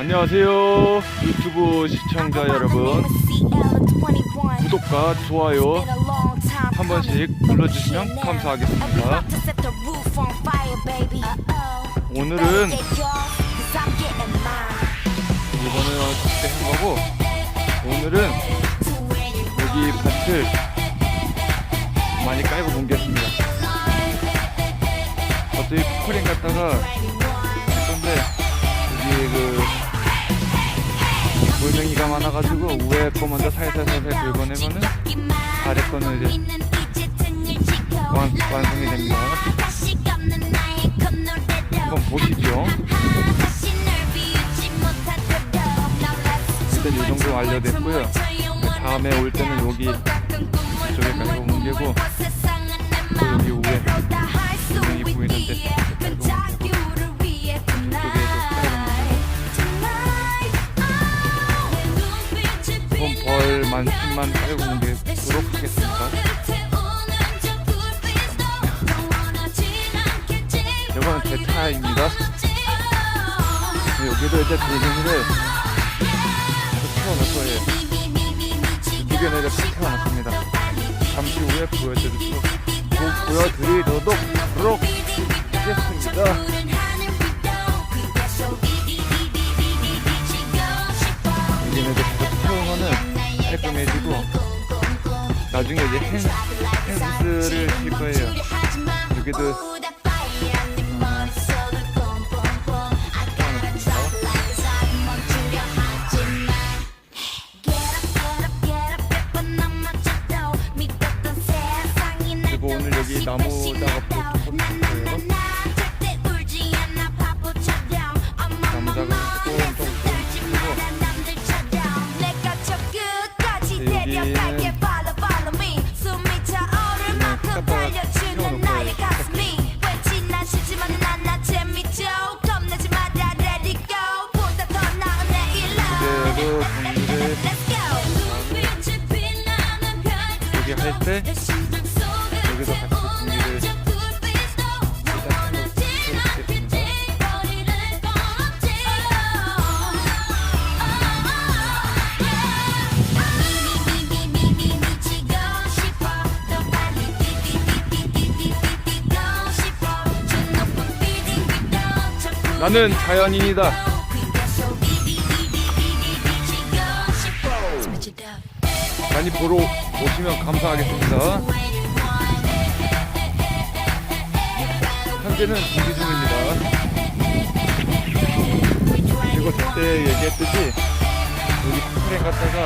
안녕하세요 유튜브 시청자 여러분. 구독과 좋아요 한 번씩 눌러주시면 감사하겠습니다. 오늘은 이번에 그때 한 거고 오늘은 여기 밭을 많이 깔고 옮겼습니다. 어차피 포크링 갔다가 했던데 여기 그 물맹이가 많아가지고 위에 거 먼저 살살살살 긁어내면은 아래 거는 이제 완, 완성이 됩니다. 한번 보시죠. 일단 이 정도 완료됐고요. 다음에 올 때는 여기 이쪽에 깔고 옮기고 또 여기 위에 이번 벌만 10만 깔고 옮기도록 하겠습니다. 이거는 제 차입니다. 여기도 이제 비닐을 태워놓을 거예요 무게는 이렇게 태워놨습니다. 잠시 후에 보여드리도록 보- 보여드리도록 하겠습니다 깔끔해지고 나중에 이제 핸, 핸스를 칠 거예요. 여기도 그리고 오늘 여기 나무 작업 할때 여기서 같이 해놓겠습니다 나는 자연인이다 많이 보러 오시면 감사하겠습니다. 현재는 준비 중입니다. 그리고 그때 얘기했듯이 여기 스프링 갔다가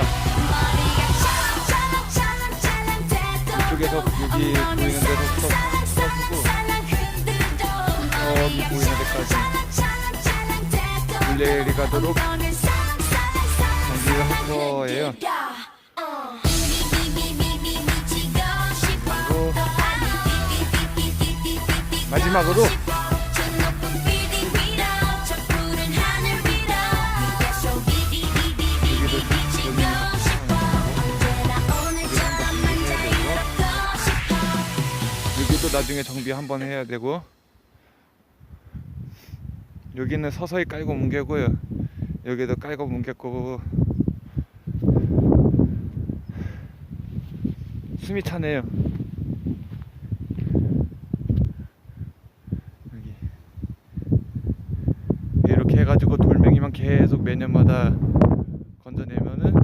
이쪽에서 여기 보이는 데서 서, 서시고 저기 보이는 데까지 물레리 가도록 정비를 할 거예요 마지막으로 여기도 여기 여기도 나중에 정비 한번 해야 되고 여기는 서서히 깔고 뭉개고요. 여기도 깔고 뭉개고 숨이 차네요 여기 해가지고 돌멩이만 계속 매년마다 건져내면은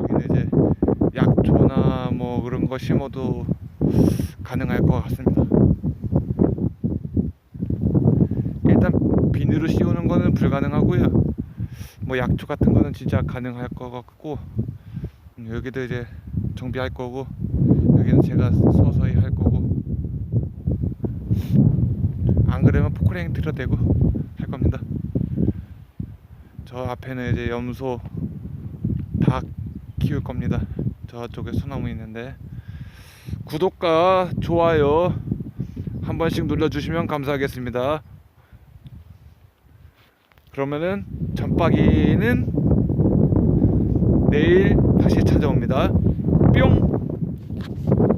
여기는 이제 약초나 뭐 그런 거 심어도 가능할 것 같습니다. 일단 비닐로 씌우는 거는 불가능하고요. 뭐 약초 같은 거는 진짜 가능할 것 같고 음, 여기도 이제 정비할 거고 여기는 제가 서서히 할 거고 안 포크레인 들여대고 할 겁니다. 저 앞에는 이제 염소 닭 키울 겁니다. 저쪽에 소나무 있는데 구독과 좋아요 한 번씩 눌러주시면 감사하겠습니다. 그러면은 전박이는 내일 다시 찾아옵니다. 뿅!